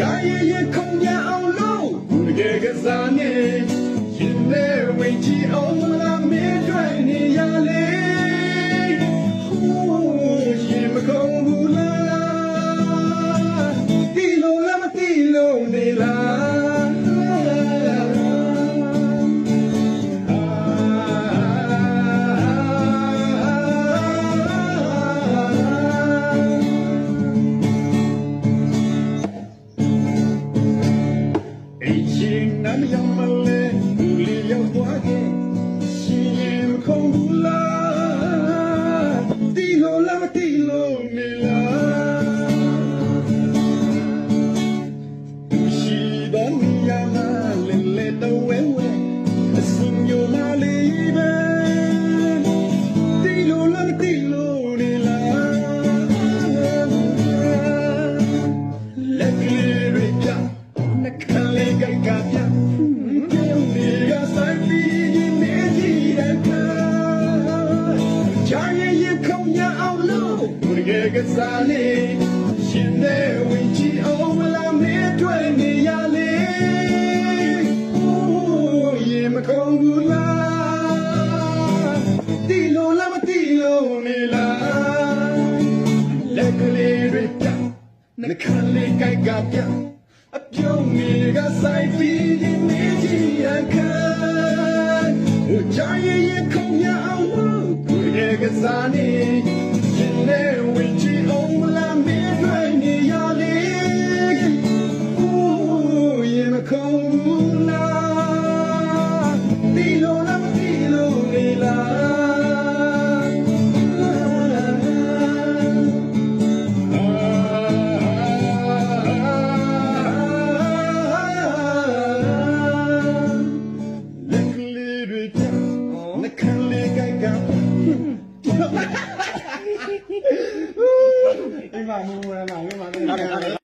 ကြာရရခုံညာအောင်လို့ဘူးတကယ်ကစားနေရင်လည်းဝင်ကြည့်အောင်မလားမင်းတွေ့နေရ စားနေရှင်နဲ့ဝင်ချီအောင်မလားမင်းတွေ့နေရလေဟိုးရေမခုန်ဘူးလားတီလိုလားမတီလိုနေလားလက်ကလေးတွေပြနှခမ်းလေးကိုက်ကပြအပြုံးနေကဆိုင်ပြီးဒီနေချီအခါ 你把木录来吧录完